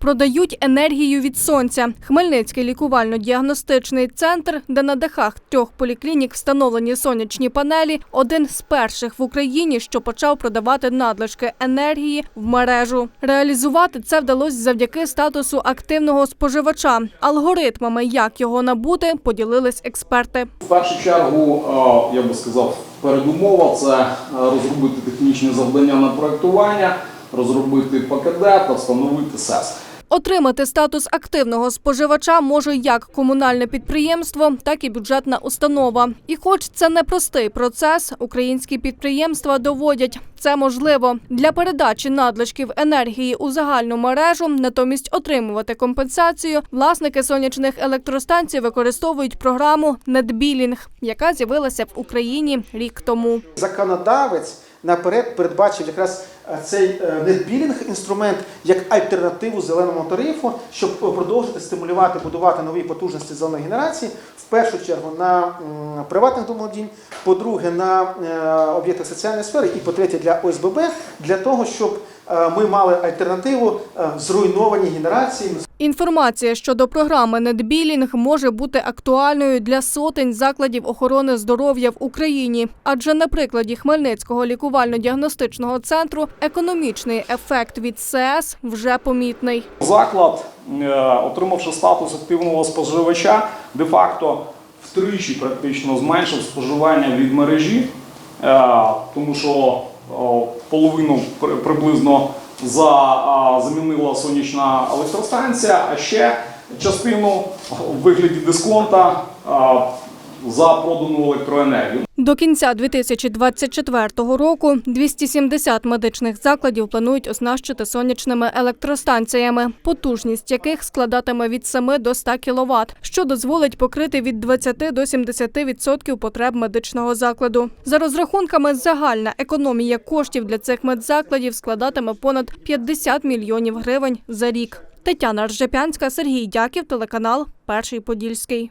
продають енергію від сонця. Хмельницький лікувально-діагностичний центр, де на дахах трьох поліклінік встановлені сонячні панелі, один з перших в Україні, що почав продавати надлишки енергії в мережу. Реалізувати це вдалося завдяки статусу активного споживача. Алгоритмами, як його набути, поділились експерти. В першу чергу, е, я би сказав, передумова це е, розробити технічні завдання на проєктування, розробити ПКД та встановити СЕС. Отримати статус активного споживача може як комунальне підприємство, так і бюджетна установа. І хоч це непростий процес, українські підприємства доводять це можливо для передачі надлишків енергії у загальну мережу, натомість отримувати компенсацію. Власники сонячних електростанцій використовують програму NetBilling, яка з'явилася в Україні рік тому. законодавець наперед передбачив якраз цей е, нетбілінг інструмент як альтернативу зеленому тарифу, щоб е, продовжити стимулювати, будувати нові потужності зеленої генерації. В першу чергу на приватних домодінь, по-друге, на е, об'єктах соціальної сфери, і по-третє, для ОСББ, для того, щоб е, ми мали альтернативу е, зруйнованій генерації. Інформація щодо програми «Нетбілінг» може бути актуальною для сотень закладів охорони здоров'я в Україні. Адже на прикладі Хмельницького лікувально-діагностичного центру економічний ефект від СЕС вже помітний. Заклад, е, отримавши статус активного споживача, де-факто втричі практично зменшив споживання від мережі, е, тому що половину приблизно за, замінила сонячна електростанція, а ще частину в вигляді дисконта за продану електроенергію. До кінця 2024 року 270 медичних закладів планують оснащити сонячними електростанціями, потужність яких складатиме від 7 до 100 кВт, що дозволить покрити від 20 до 70% потреб медичного закладу. За розрахунками, загальна економія коштів для цих медзакладів складатиме понад 50 мільйонів гривень за рік. Тетяна Ржепянська, Сергій Дяків, телеканал Перший Подільський.